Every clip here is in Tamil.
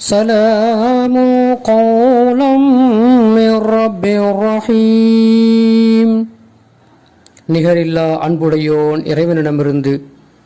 سلام قولا من رب رحيم நிகரில்லா அன்புடையோன் இறைவனிடமிருந்து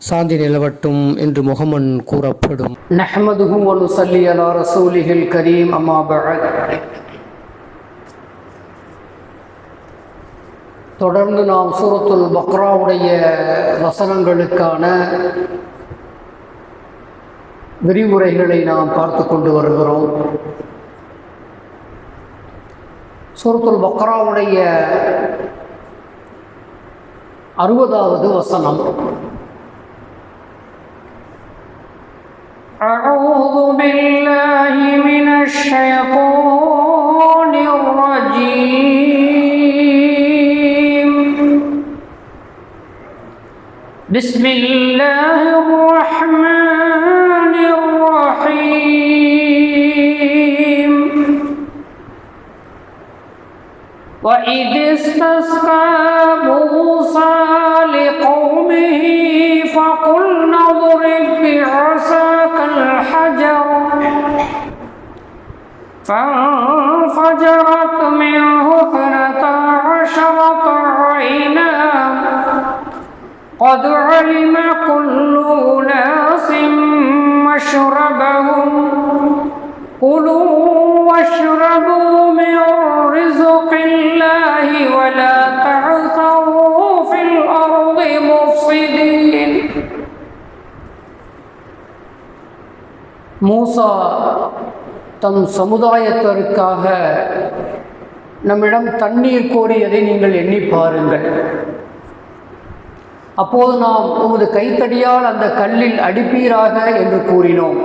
சாந்தி நிலவட்டும் என்று முகமன் கூறப்படும் நஹ்மதுஹு வ நுஸல்லி அலா ரசூலிஹில் கரீம் அம்மா பஅத் தொடர்ந்து நாம் சூரத்துல் பக்ராவுடைய வசனங்களுக்கான விரிவுரைகளை நாம் பார்த்து கொண்டு வருகிறோம் சூரத்துல் பக்ராவுடைய அறுபதாவது வசனம் أعوذ بالله من الشيطان الرجيم بسم الله الرحمن وإذ استسقى موسى لقومه فقلنا اضرب بعصاك الحجر فانفجرت منه اثنتا عشرة عينا قد علم كل ناس مشربهم كلوا واشربوا மூசா தம் சமுதாயத்தருக்காக நம்மிடம் தண்ணீர் கோரியதை நீங்கள் எண்ணி பாருங்கள். அப்போது நாம் உமது கைத்தடியால் அந்த கல்லில் அடிப்பீராக என்று கூறினோம்.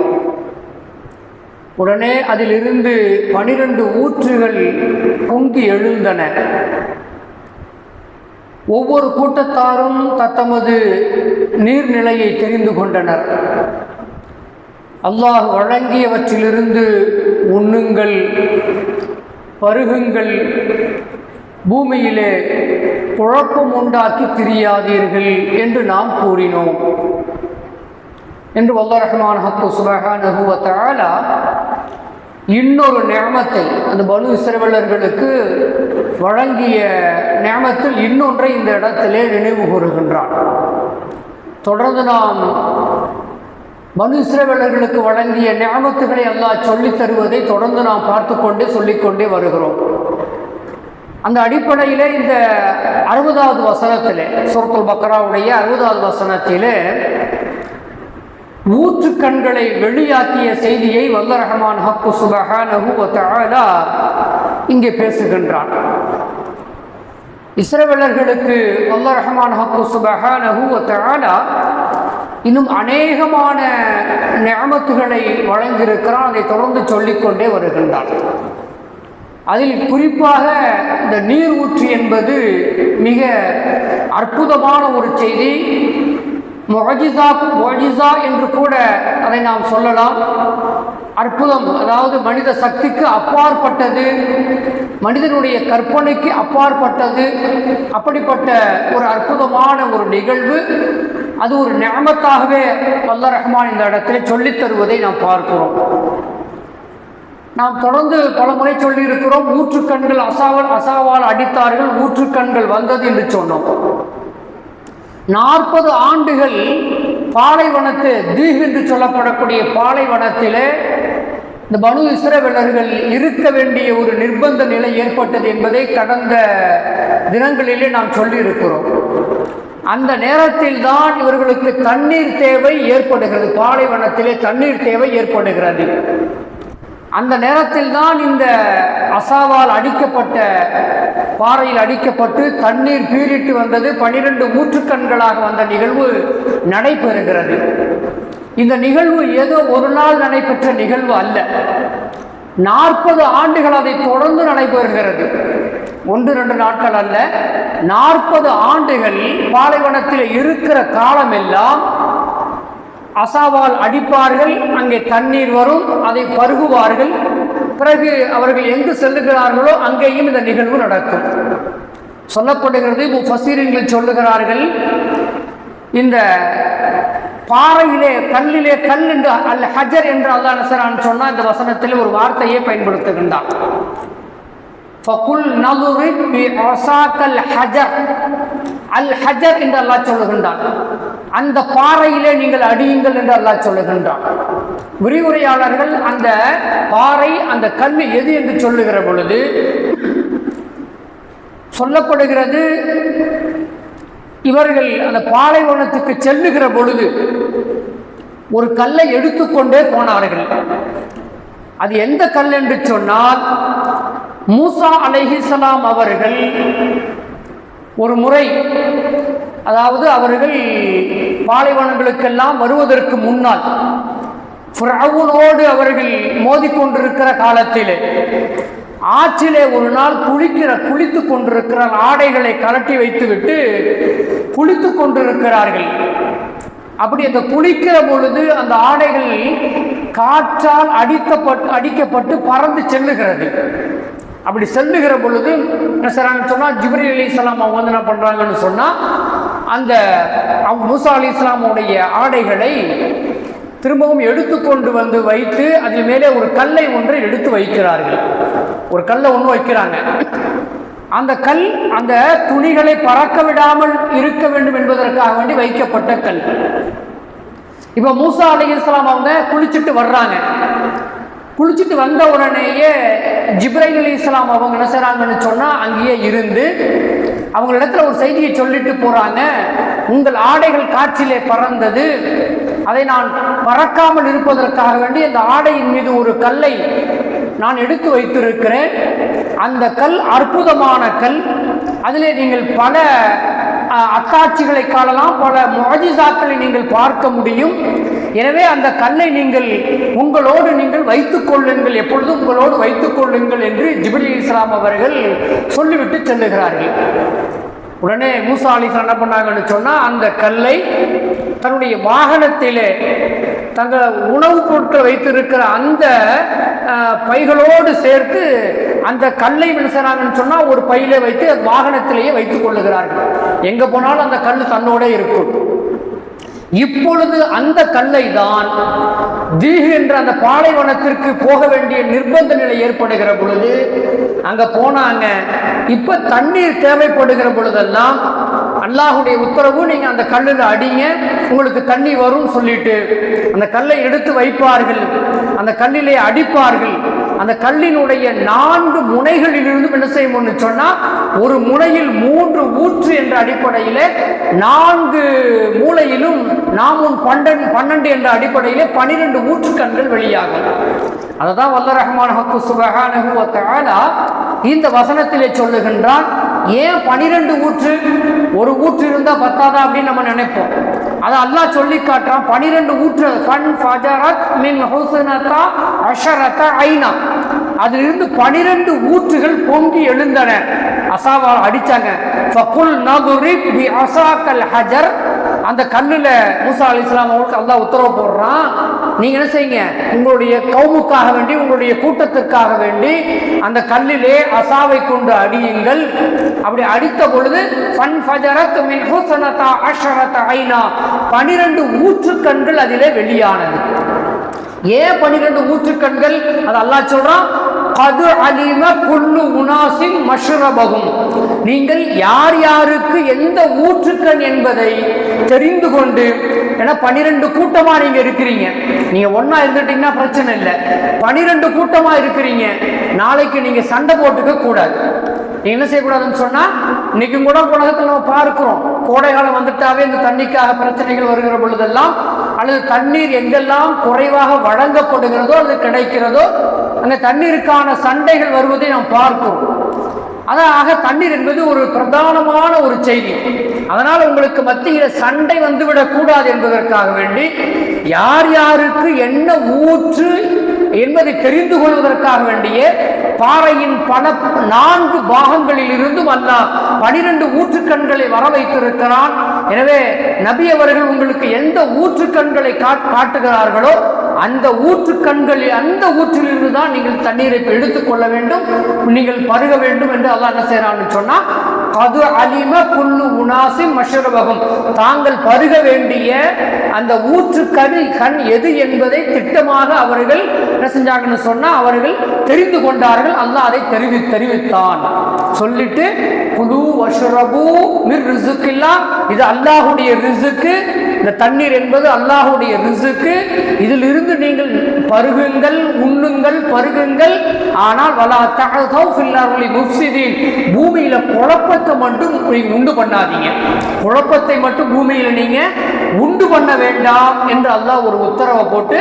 உடனே அதிலிருந்து பனிரெண்டு ஊற்றுகள் பொங்கி எழுந்தன. ஒவ்வொரு கூட்டத்தாரும் தத்தமது நீர்நிலையை தெரிந்து கொண்டனர். அல்லாஹ் வழங்கியவற்றிலிருந்து உண்ணுங்கள் பருகுங்கள் பூமியிலே குழப்பம் உண்டாக்கி திரியாதீர்கள் என்று நாம் கூறினோம். என்று வல்ல ரஹ்மான் ஹக்கு சுபஹானஹு இன்னொரு நேமத்தை அந்த பலு இஸ்ரவேலர்களுக்கு வழங்கிய நேமத்தில் இன்னொன்றை இந்த இடத்திலே நினைவு கூறுகின்றான் தொடர்ந்து நாம் பனு வழங்கிய ஞாபகத்துகளை எல்லாம் சொல்லித் தருவதை தொடர்ந்து நாம் பார்த்து கொண்டே சொல்லிக்கொண்டே வருகிறோம். அந்த அடிப்படையிலே இந்த அறுபதாவது வசனத்திலே சுரத்துல் பக்ராவுடைய அறுபதாவது வசனத்திலே ஊற்று கண்களை வெளியாக்கிய செய்தியை வல்ல ரஹமான் ஹக்கு சுபஹானஹு இங்கே பேசுகின்றான். இஸ்ரவலர்களுக்கு வல்ல ரஹமான் ஹக்கு சுபஹானஹு இன்னும் அநேகமான நியமத்துகளை வழங்கியிருக்கிறான் அதை தொடர்ந்து சொல்லிக்கொண்டே வருகின்றான். அதில் குறிப்பாக இந்த நீர் ஊற்று என்பது மிக அற்புதமான ஒரு செய்தி. மொஹஜிசா மொஹஜிசா என்று கூட அதை நாம் சொல்லலாம். அற்புதம் அதாவது மனித சக்திக்கு அப்பாற்பட்டது மனிதனுடைய கற்பனைக்கு அப்பாற்பட்டது அப்படிப்பட்ட ஒரு அற்புதமான ஒரு நிகழ்வு. அது ஒரு ஞாபகத்தாகவே வல்ல ரஹ்மான் இந்த இடத்துல சொல்லித் தருவதை நாம் பார்க்கிறோம். நாம் தொடர்ந்து பல முறை சொல்லியிருக்கிறோம் ஊற்றுக்கண்கள் அசாவல் அசாவால் அடித்தார்கள் ஊற்றுக்கண்கள் வந்தது என்று சொன்னோம். நாற்பது ஆண்டுகள் பாலைவனத்து தீஹ் என்று சொல்லப்படக்கூடிய பாலைவனத்திலே இந்த பனு இஸ்ரவேலர்கள் இருக்க வேண்டிய ஒரு நிர்பந்த நிலை ஏற்பட்டது என்பதை கடந்த தினங்களிலே நாம் சொல்லியிருக்கிறோம். அந்த நேரத்தில் தான் இவர்களுக்கு தண்ணீர் தேவை ஏற்படுகிறது. பாலைவனத்திலே தண்ணீர் தேவை ஏற்படுகிறது. அந்த நேரத்தில் தான் இந்த அசாவால் அடிக்கப்பட்ட பாறையில் அடிக்கப்பட்டு தண்ணீர் பீரிட்டு வந்தது. பனிரெண்டு ஊற்றுக்கண்களாக வந்த நிகழ்வு நடைபெறுகிறது. இந்த நிகழ்வு ஏதோ ஒரு நாள் நடைபெற்ற நிகழ்வு அல்ல. நாற்பது ஆண்டுகள் அதை தொடர்ந்து நடைபெறுகிறது. ஒன்று ரெண்டு நாட்கள் அல்ல. நாற்பது ஆண்டுகள் பாலைவனத்தில் இருக்கிற காலமெல்லாம் அசாவால் அடிப்பார்கள் அங்கே தண்ணீர் வரும் அதை பருகுவார்கள். பிறகு அவர்கள் எங்கு செல்லுகிறார்களோ அங்கேயும் இந்த நிகழ்வு நடக்கும். சொல்லப்படுகிறது முஃபசீரங்கள் சொல்லுகிறார்கள் இந்த பாறையிலே கல்லிலே கல் என்று அல் ஹஜர் என்று அல்லா நசரான் சொன்னால் இந்த வசனத்தில் ஒரு வார்த்தையை பயன்படுத்துகின்றான். ஃபகுல் ஹஜர். அல் ஹஜர் என்று அல்லாஹ் சொல்லுகின்றான். அந்த பாறையிலே நீங்கள் அடியுங்கள் என்று அல்லாஹ் சொல்லுகின்றான். விரிவுரையாளர்கள் அந்த பாறை அந்த கல் எது என்று சொல்லுகிற பொழுது சொல்லப்படுகிறது இவர்கள் அந்த பாலைவனத்துக்கு செல்லுகிற பொழுது ஒரு கல்லை எடுத்துக்கொண்டே போனார்கள். அது எந்த கல் என்று சொன்னால் மூசா அலைஹிஸ்ஸலாம் அவர்கள் ஒரு முறை அதாவது அவர்கள் பாலைவனங்களுக்கெல்லாம் வருவதற்கு முன்னால் ஃபிரௌனோடு அவர்கள் மோதிக்கொண்டிருக்கிற காலத்திலே ஆற்றிலே ஒரு நாள் குளிக்கிற குளித்து கொண்டிருக்கிற ஆடைகளை கலட்டி வைத்துவிட்டு குளித்து கொண்டிருக்கிறார்கள். அப்படி அந்த குளிக்கிற பொழுது அந்த ஆடைகள் காற்றால் அடிக்கப்பட்டு அடிக்கப்பட்டு பறந்து செல்லுகிறது. அப்படி செல்லுகிற பொழுது என்ன செய்றாங்கன்னு ஜிப்ரி அலி இஸ்லாம் அவங்க வந்து என்ன பண்ணுறாங்கன்னு சொன்னால் அந்த அவ் மூசா அலி இஸ்லாமுடைய ஆடைகளை திரும்பவும் எடுத்துக்கொண்டு வந்து வைத்து அதில் மேலே ஒரு கல்லை ஒன்றை எடுத்து வைக்கிறார்கள். ஒரு கல்லை ஒன்று வைக்கிறாங்க. அந்த கல் அந்த துணிகளை பறக்க விடாமல் இருக்க வேண்டும் என்பதற்காக வேண்டி வைக்கப்பட்ட கல். இப்போ மூசா அலி இஸ்லாம் அவங்க குளிச்சுட்டு வர்றாங்க. குளிச்சுட்டு வந்த உடனேயே ஜிப்ரைல் அலி இஸ்லாம் அவங்க என்ன செய்றாங்கன்னு சொன்னால் அங்கேயே இருந்து அவங்களிடத்துல ஒரு செய்தியை சொல்லிட்டு போறாங்க. உங்கள் ஆடைகள் காற்றிலே பறந்தது. அதை நான் பறக்காமல் இருப்பதற்காக வேண்டி அந்த ஆடையின் மீது ஒரு கல்லை நான் எடுத்து வைத்திருக்கிறேன். அந்த கல் அற்புதமான கல். அதிலே நீங்கள் பல அத்தாட்சிகளை காணலாம். பல மொஜிசாக்களை நீங்கள் பார்க்க முடியும். எனவே அந்த கல்லை நீங்கள் உங்களோடு நீங்கள் வைத்துக் கொள்ளுங்கள். எப்பொழுதும் உங்களோடு வைத்துக் கொள்ளுங்கள் என்று ஜிபிலி இஸ்லாம் அவர்கள் சொல்லிவிட்டு செல்லுகிறார்கள். உடனே மூசா அலிஸ்லாம் என்ன பண்ணாங்கன்னு சொன்னால் அந்த கல்லை தன்னுடைய வாகனத்திலே தங்கள் உணவுப் பொருட்கள் வைத்திருக்கிற அந்த பைகளோடு சேர்த்து அந்த கல்லை என்ன சொன்னால் ஒரு பையிலே வைத்து வாகனத்திலேயே வைத்துக் கொள்ளுகிறார்கள். எங்கே போனாலும் அந்த கல் தன்னோட இருக்கும். இப்பொழுது அந்த கல்லை தான் தீகு என்ற அந்த பாலைவனத்திற்கு போக வேண்டிய நிர்பந்த நிலை ஏற்படுகிற பொழுது அங்க போனாங்க. இப்ப தண்ணீர் தேவைப்படுகிற பொழுதெல்லாம் அல்லாஹுடைய உத்தரவு நீங்க அந்த கல்லில் அடிங்க உங்களுக்கு தண்ணி வரும் சொல்லிட்டு அந்த கல்லை எடுத்து வைப்பார்கள் அந்த கல்லிலே அடிப்பார்கள். அந்த கல்லினுடைய நான்கு முனைகளிலிருந்து என்ன செய்யும்னு சொன்னா ஒரு முனையில் மூன்று ஊற்று என்ற அடிப்படையிலே நான்கு மூலையிலும் நாமும் பன்னெண்டு பன்னெண்டு என்ற அடிப்படையிலே பனிரெண்டு ஊற்றுக்கண்கள் வெளியாகும். அதை தான் வல்ல ரஹ்மான் ஹக்கு சுபஹானஹு இந்த வசனத்திலே சொல்லுகின்றான் ஏன் பனிரெண்டு ஊற்று? ஒரு ஊற்று இருந்தா பத்தாதா அப்படின்னு நம்ம நினைப்போம். அதை அல்லா சொல்லி காட்டுறான். பனிரெண்டு ஊற்று. ஃபன் ஃபஜரத் மின் ஹுஸ்னதா அஷரத ஐனா. அதிலிருந்து பனிரெண்டு ஊற்றுகள் பொங்கி எழுந்தன. அசாவால் அடிச்சாங்க. ஃபகுல் நதுரிப் பி அசாக்கல் ஹஜர். அந்த கண்ணில் மூசா அலி இஸ்லாம் அவங்களுக்கு அல்லா உத்தரவு போடுறான். நீங்க என்ன செய்யுங்க? உங்களுடைய கவுமுக்காக வேண்டி உங்களுடைய கூட்டத்திற்காக வேண்டி அந்த கல்லிலே அசாவை கொண்டு அடியுங்கள். அப்படி அடித்த பொழுது ஃபன் ஃபஜரத் மின் ஐனா. பனிரெண்டு ஊற்றுக்கண்கள் அதிலே வெளியானது. ஏன் பனிரெண்டு ஊற்றுக்கண்கள்? அது அல்லா சொல்றான் கது அலிம குல்லு உனாசின் மஷ்ரபகும் நீங்கள் யார் யாருக்கு எந்த ஊற்றுக்கண் என்பதை தெரிந்து கொண்டு ஏன்னா பனிரெண்டு கூட்டமா நீங்க இருக்கிறீங்க. நீங்க ஒன்னா இருந்துட்டீங்கன்னா பிரச்சனை இல்லை. பனிரெண்டு கூட்டமா இருக்கிறீங்க. நாளைக்கு நீங்க சண்டை போட்டுக்க கூடாது. நீங்க என்ன செய்யக்கூடாதுன்னு சொன்னா இன்னைக்கும் கூட உலகத்தில் நம்ம பார்க்கிறோம். கோடை காலம் வந்துட்டாவே இந்த தண்ணிக்காக பிரச்சனைகள் வருகிற பொழுதெல்லாம் அல்லது தண்ணீர் எங்கெல்லாம் குறைவாக வழங்கப்படுகிறதோ அல்லது கிடைக்கிறதோ அந்த தண்ணீருக்கான சண்டைகள் வருவதை நாம் பார்க்கிறோம். அதாக தண்ணீர் என்பது ஒரு பிரதானமான ஒரு செய்தி. அதனால் உங்களுக்கு மத்தியில் சண்டை வந்துவிடக் கூடாது என்பதற்காக வேண்டி யார் யாருக்கு என்ன ஊற்று என்பதை தெரிந்து கொள்வதற்காக வேண்டிய பாறையின் பல நான்கு பாகங்களில் இருந்தும் அல்லாஹ் பனிரெண்டு ஊற்றுக்கண்களை வர வைத்திருக்கிறான் எனவே நபி அவர்கள் உங்களுக்கு எந்த ஊற்றுக்கண்களை காட்- காட்டுகிறார்களோ அந்த ஊற்று கண்களில் அந்த ஊற்றிலிருந்து தான் நீங்கள் தண்ணீரை எடுத்துக்கொள்ள வேண்டும் நீங்கள் பருக வேண்டும் என்று அல்லாஹ் என்ன செய்யறான்னு சொன்னா கது அலிம புல்லு உனாசி மஷரபகம். தாங்கள் பருக வேண்டிய அந்த ஊற்றுக்கணி கண் எது என்பதை திட்டமாக அவர்கள் என்ன செஞ்சாங்கன்னு சொன்னா அவர்கள் தெரிந்து கொண்டார்கள். அல்லாஹ் அதை தெரிவி தெரிவித்தான். சொல்லிட்டு புது வஷ்ரபு மிர் ரிசுக்கில்லா. இது அல்லாஹுடைய ரிசுக்கு இந்த தண்ணீர் என்பது அல்லாஹுடைய ரிசுக்கு. இதில் இருந்து நீங்கள் பருகுங்கள் உண்ணுங்கள் பருகுங்கள். ஆனால் வலா தஅதௌ முஃப்சிதீன். அர்லி பூமியில குழப்பத்தை மட்டும் நீங்கள் உண்டு பண்ணாதீங்க. குழப்பத்தை மட்டும் பூமியில நீங்க உண்டு பண்ண வேண்டாம் என்று அல்லாஹ் ஒரு உத்தரவை போட்டு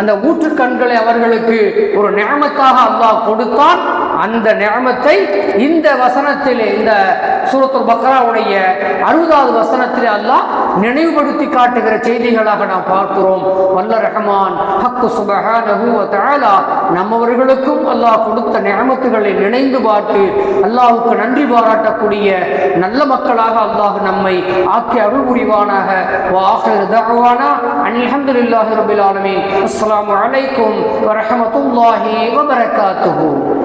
அந்த ஊற்றுக்கண்களை அவர்களுக்கு ஒரு நியமத்தாக அல்லாஹ் கொடுத்தான். அந்த நியமத்தை இந்த வசனத்திலே இந்த சூரத்துல் பக்ராவுடைய அறுபதாவது வசனத்திலே அல்லாஹ் நினைவுபடுத்தி காட்டுகிற செய்திகளாக நாம் பார்க்கிறோம். வல்ல ரஹ்மான் ஹக்கு சுபஹானஹு நம்மவர்களுக்கும் அல்லாஹ் கொடுத்த நியமத்துகளை நினைந்து பார்த்து அல்லாஹுக்கு நன்றி பாராட்டக்கூடிய நல்ல மக்களாக அல்லாஹ் நம்மை ஆக்கி அருள் புரிவானாக. வ அஸ்லாம் வலைக்கும் வரமத்துல்லாஹி ஹம்துலில்லாஹி